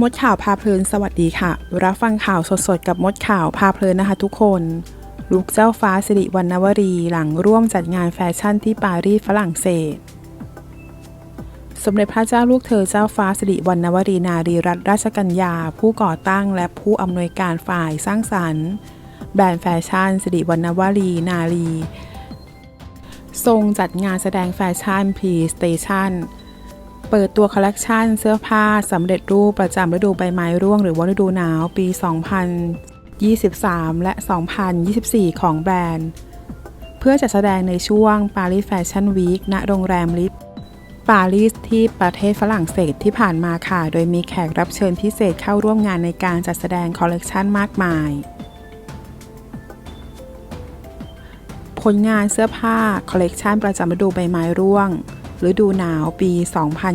มดข่าวพาเพลินสวัสดีค่ะ รับฟังข่าวสดๆ กับมดข่าวพาเพลินนะคะทุกคน ลูกเจ้าฟ้าสิริวรรณวรีหลังร่วมจัดงานแฟชั่นที่ปารีสฝรั่งเศส สมเด็จพระเจ้าลูกเธอเจ้าฟ้าสิริวรรณวรีนารีรัตนราชกัญญา ผู้ก่อตั้งและผู้อำนวยการฝ่ายสร้างสรรค์ แบรนด์แฟชั่นสิริวรรณวรีนารีทรงจัดงานแสดงแฟชั่นพรีสเตชัน เปิดตัวคอลเลกชันเสื้อผ้าสำเร็จรูปประจำฤดูใบไม้ร่วง หรือว่าฤดูหนาวปี 2023 และ 2024 ของแบรนด์ เพื่อจะแสดงในช่วง Paris Fashion Week ณโรงแรมลิฟปารีสที่ประเทศฝรั่งเศสที่ผ่านมาค่ะ โดยมีแขกรับเชิญพิเศษเข้าร่วมงานในการจัดแสดงคอลเลกชันมากมาย ผลงานเสื้อผ้าคอลเลกชันประจำฤดูใบไม้ร่วง ฤดูหนาวปี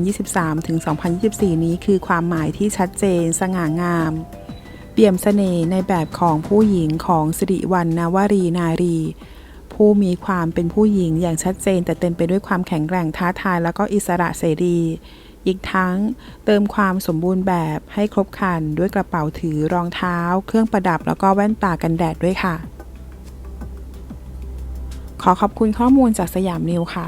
2023ถึง2024 นี้คือความหมายที่ชัดเจนสง่างาม เปี่ยมเสน่ห์ในแบบของผู้หญิงของสิริวัณณวรีนารี ผู้มีความเป็นผู้หญิงอย่างชัดเจน แต่เต็มไปด้วยความแข็งแกร่งท้าทายแล้วก็อิสระเสรี อีกทั้งเติมความสมบูรณ์แบบให้ครบครันด้วยกระเป๋าถือรองเท้า เครื่องประดับแล้วก็แว่นตากันแดดด้วยค่ะ ขอขอบคุณข้อมูลจากสยามนิวค่ะ